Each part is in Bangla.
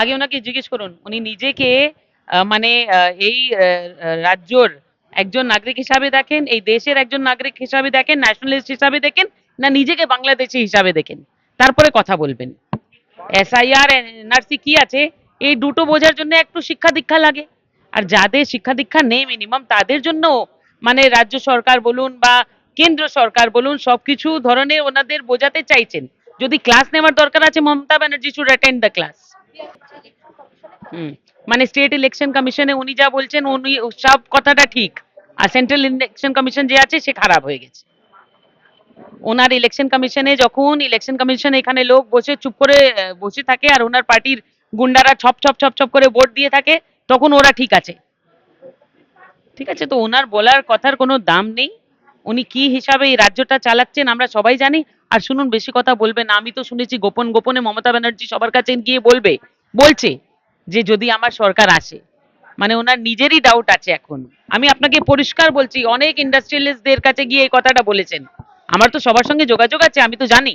আগে ওনাকে জিজ্ঞেস করুন, উনি নিজেকে মানে এই রাজ্যর একজন নাগরিক হিসাবে দেখেন, এই দেশের একজন নাগরিক হিসাবে দেখেন ন্যাশনালিস্ট হিসাবে দেখেন, না নিজেকে বাংলাদেশি হিসাবে দেখেন? তারপরে কথা বলবেন। এসআইআর এনআরসি কি আছে? এই দুটো বোঝার জন্য একটু শিক্ষা দীক্ষা লাগে। আর যাদের শিক্ষা দীক্ষা নেই মিনিমাম তাদের জন্য মানে রাজ্য সরকার বলুন বা কেন্দ্র সরকার বলুন, সবকিছু ধরনের ওনাদের বোঝাতে চাইছেন। যদি ক্লাস নেওয়ার দরকার আছে, Mamata Banerjee should attend the class মানে স্টেট ইলেকশন কমিশনে উনি যা বলছেন, উনি সব কথাটা ঠিক। আর সেন্ট্রাল ইলেকশন কমিশন যে আছে, সে খারাপ হয়ে গেছে। ওনার ইলেকশন কমিশনে যখন ইলেকশন কমিশন এখানে লোক বসে চুপ করে বসে থাকে আর ওনার পার্টির গুন্ডারা ছপ ছপ ছপ ছপ করে ভোট দিয়ে থাকে, তখন ওরা ঠিক আছে। ঠিক আছে, তো ওনার বলার কথার কোনো দাম নেই। উনি কি হিসাবে এই রাজ্যটা চালাচ্ছেন আমরা সবাই জানি। আর শুনুন, বেশি কথা বলবেন। আমি তো শুনেছি গোপন গোপনে মমতা ব্যানার্জি সবার কাছে গিয়ে বলবে, বলছে যে যদি আমার সরকার আসে। মানে ওনার নিজেরই ডাউট আছে এখন। আমি আপনাকে পরিষ্কার বলছি, অনেক ইন্ডাস্ট্রিয়ালিস্টদের কাছে গিয়ে এই কথাটা বলেছেন। আমার তো সবার সঙ্গে যোগাযোগ আছে, আমি তো জানি।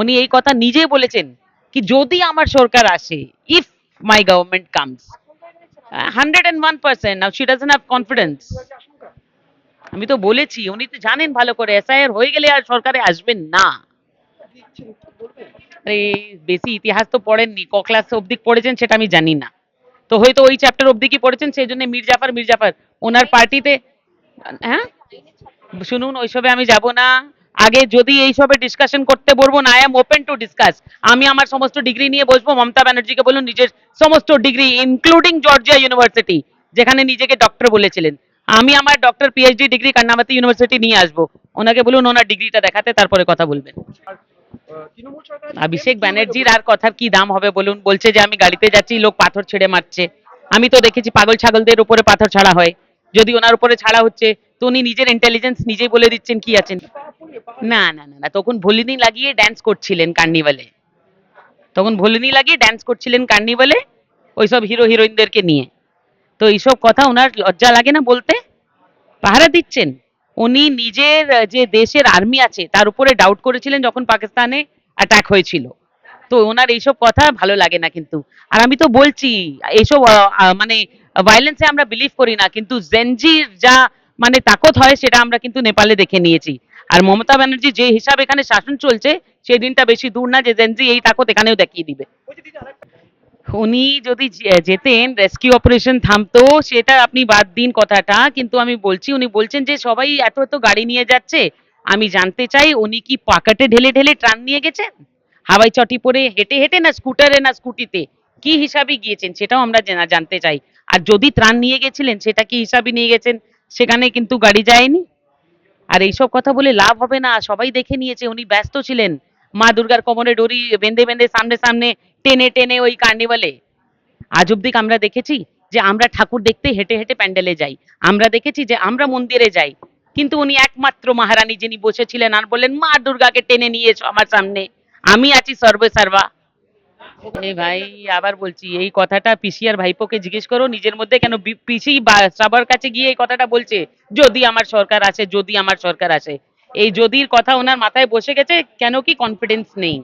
উনি এই কথা নিজেই বলেছেন কি যদি আমার সরকার আসে if my government comes hundred and one percent now she doesn't have confidence আমি তো বলেছি, উনি তো জানেন ভালো করে, এসআইআর হয়ে গেলে আর সরকারে আসবেন না। আরে, বেশি ইতিহাস তো পড়েননি, ক ক্লাস অব্দি পড়েছেন সেটা আমি জানি না। তো হয়তো ওই চ্যাপ্টার অব্দি কি পড়েছেন, সেই জন্য মির্জাফর মির্জাফর ওনার পার্টিতে হ্যাঁ? শুনুন, ওইসবে আমি যাব না। আগে যদি এইসবে ডিসকাশন করতে বলব না I am open to discuss আমি আমার সমস্ত ডিগ্রি নিয়ে বসবো, মমতা ব্যানার্জিকে বলুন, নিজের সমস্ত ডিগ্রি ইনক্লুডিং জর্জিয়া ইউনিভার্সিটি যেখানে নিজেকে ডক্টর বলেছিলেন। আমি আমার doctor PhD degree Karnavati university নিয়ে আসব। ওনাকে বলুন, ওনার ডিগ্রিটা দেখাতে, তারপরে কথা বলবেন। অভিষেক ব্যানার্জির আর কথার কি দাম হবে বলুন? বলছে যে, আমি গাড়িতে যাচ্ছি, লোক পাথর ছেড়ে মারছে। আমি তো দেখেছি, পাগল ছাগলদের উপরে পাথর ছাড়া হয়। যদি ওনার উপরে ছাড়া হচ্ছে, তো উনি নিজের ইন্টেলিজেন্স নিজেই বলে দিচ্ছেন, কি আছেন? না না না না, তখন ভলিনি লাগিয়ে ড্যান্স করছিলেন কার্নিভালে তখন ভলিনি লাগিয়ে ড্যান্স করছিলেন কার্নিভালে ওইসব হিরো হিরোইনদেরকে নিয়ে। তো এইসব কথা ওনার লজ্জা লাগে না বলতে? পাহারা দিচ্ছেন। উনি নিজের যে দেশের আর্মি আছে, তার উপরে ডাউট করেছিলেন যখন পাকিস্তানে অ্যাটাক হয়েছিল। তো ওনার এইসব কথা ভালো লাগে না কিন্তু। আর আমি তো বলছি, এইসব মানে ভায়োলেন্সে আমরা বিলিভ করি না, কিন্তু জেনজির যা মানে তাকত হয় সেটা আমরা কিন্তু নেপালে দেখে নিয়েছি। আর মমতা ব্যানার্জি যে হিসাব এখানে শাসন চলছে সেই দিনটা বেশি দূর না যে জেনজি এই তাকত এখানেও দেখিয়ে দিবে। উনি যদি যেতেন রেস্কিউ অপারেশন থামতো, সেটা আপনি বাদ দিন কথাটা, কিন্তু আমি বলছি, উনি বলছেন যে, সবাই এত এত গাড়ি নিয়ে যাচ্ছে, আমি জানতে চাই উনি কি পাকাটে ঢেলে ঢেলে ট্রান নিয়ে গেছেন? হাওয়াই চটি পরে হেঁটে হেঁটে না স্কুটারে না স্কুটিতে? কি হিসাবে গিয়েছেন? সেটাও আমরা জানা- জানতে চাই। আর যদি ত্রাণ নিয়ে গেছিলেন, সেটা কি হিসাবে নিয়ে গেছেন? সেখানে কিন্তু গাড়ি যায়নি। আর এইসব কথা বলে লাভ হবে না, সবাই দেখে নিয়েছে, উনি ব্যস্ত ছিলেন। মা দুর্গার কোমরে ডরি বেঁধে বেঁধে সামনে সামনে টেনে টেনে ওই কার্নিভালে আজ অব্দি আমরা দেখেছি যে আমরা ঠাকুর দেখতে হেঁটে হেঁটে প্যান্ডেলে যাই। আমরা দেখেছি যে আমরা মন্দিরে যাই। কিন্তু উনি একমাত্র মহারানী যিনি বসেছিলেন আর বললেন, মা দুর্গাকে টেনে নিয়ে এসো আমার সামনে। আমি আছি সর্বে সর্বা। এ ভাই, আবার বলছি, এই কথাটা পিসি আর ভাইপোকে জিজ্ঞেস করো, নিজের মধ্যে কেন পিসি বা- সবার কাছে গিয়ে এই কথাটা বলছে? যদি আমার সরকার আসে, যদি আমার সরকার আসে। এই যদির কথা ওনার মাথায় বসে গেছে কেন কি কনফিডেন্স নেই।